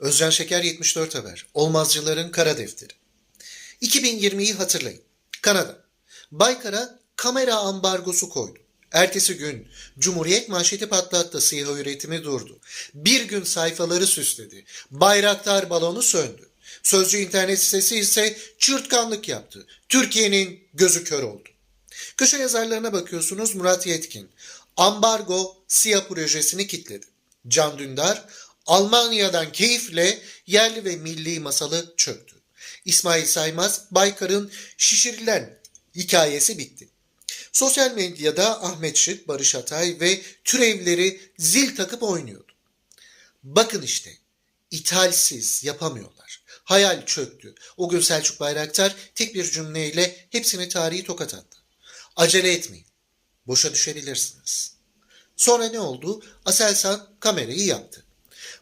Özcan Şeker 74 Haber. Olmazcıların kara defteri. 2020'yi hatırlayın. Kanada. Baykar'a kamera ambargosu koydu. Ertesi gün Cumhuriyet manşeti patlattı. SİHA üretimi durdu. Bir gün sayfaları süsledi. Bayraktar balonu söndü. Sözcü internet sitesi ise çırtkanlık yaptı. Türkiye'nin gözü kör oldu. Köşe yazarlarına bakıyorsunuz Murat Yetkin. Ambargo SİHA projesini kitledi. Can Dündar Almanya'dan keyifle yerli ve milli masalı çöktü. İsmail Saymaz Baykar'ın şişirilen hikayesi bitti. Sosyal medyada Ahmet Şık, Barış Atay ve türevleri zil takıp oynuyordu. Bakın işte ithalsiz yapamıyorlar. Hayal çöktü. O gün Selçuk Bayraktar tek bir cümleyle hepsini tarihi tokat attı. Acele etmeyin. Boşa düşebilirsiniz. Sonra ne oldu? Aselsan kamerayı yaptı.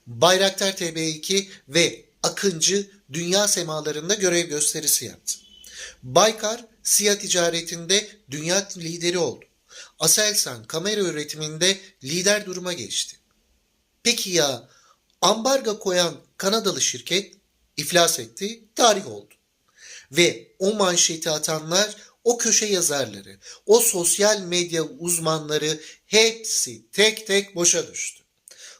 Bayraktar TB2 ve Akıncı dünya semalarında görev gösterisi yaptı. Baykar siyah ticaretinde dünya lideri oldu. Aselsan kamera üretiminde lider duruma geçti. Peki ya ambargo koyan Kanadalı şirket iflas etti, tarih oldu. Ve o manşeti atanlar, o köşe yazarları, o sosyal medya uzmanları hepsi tek tek boşa düştü.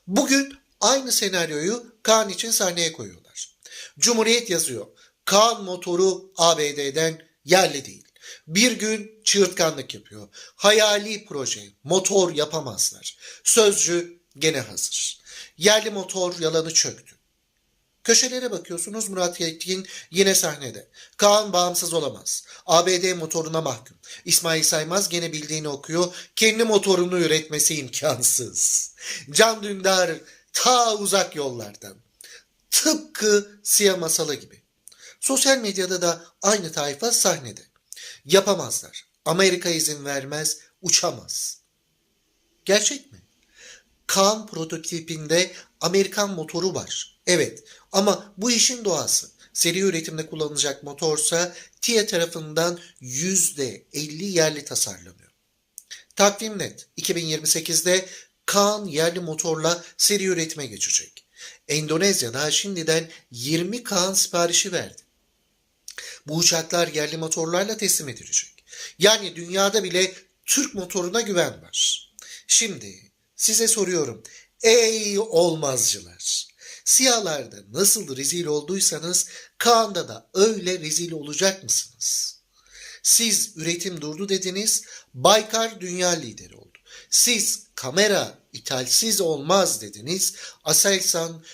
Bugün aynı senaryoyu Kaan için sahneye koyuyorlar. Cumhuriyet yazıyor. Kaan motoru ABD'den yerli değil. Bir gün çığırtkanlık yapıyor. Hayali proje, motor yapamazlar. Sözcü gene hazır. Yerli motor yalanı çöktü. Köşelere bakıyorsunuz Murat Yetkin yine sahnede. Kaan bağımsız olamaz. ABD motoruna mahkum. İsmail Saymaz gene bildiğini okuyor. Kendi motorunu üretmesi imkansız. Can Dündar ta uzak yollardan. Tıpkı Siyah Masalı gibi. Sosyal medyada da aynı tayfa sahnede. Yapamazlar. Amerika izin vermez, uçamaz. Gerçek mi? Kaan prototipinde Amerikan motoru var. Evet ama bu işin doğası. Seri üretimde kullanılacak motorsa TIA tarafından %50 yerli tasarlanıyor. Takvim net. 2028'de Kaan yerli motorla seri üretime geçecek. Endonezya daha şimdiden 20 Kaan siparişi verdi. Bu uçaklar yerli motorlarla teslim edilecek. Yani dünyada bile Türk motoruna güven var. Şimdi size soruyorum. Ey olmazcılar! Siyahlarda nasıl rezil olduysanız Kaan'da da öyle rezil olacak mısınız? Siz üretim durdu dediniz, Baykar dünya lideri oldu. Siz kamera ithalsiz olmaz dediniz, Aselsan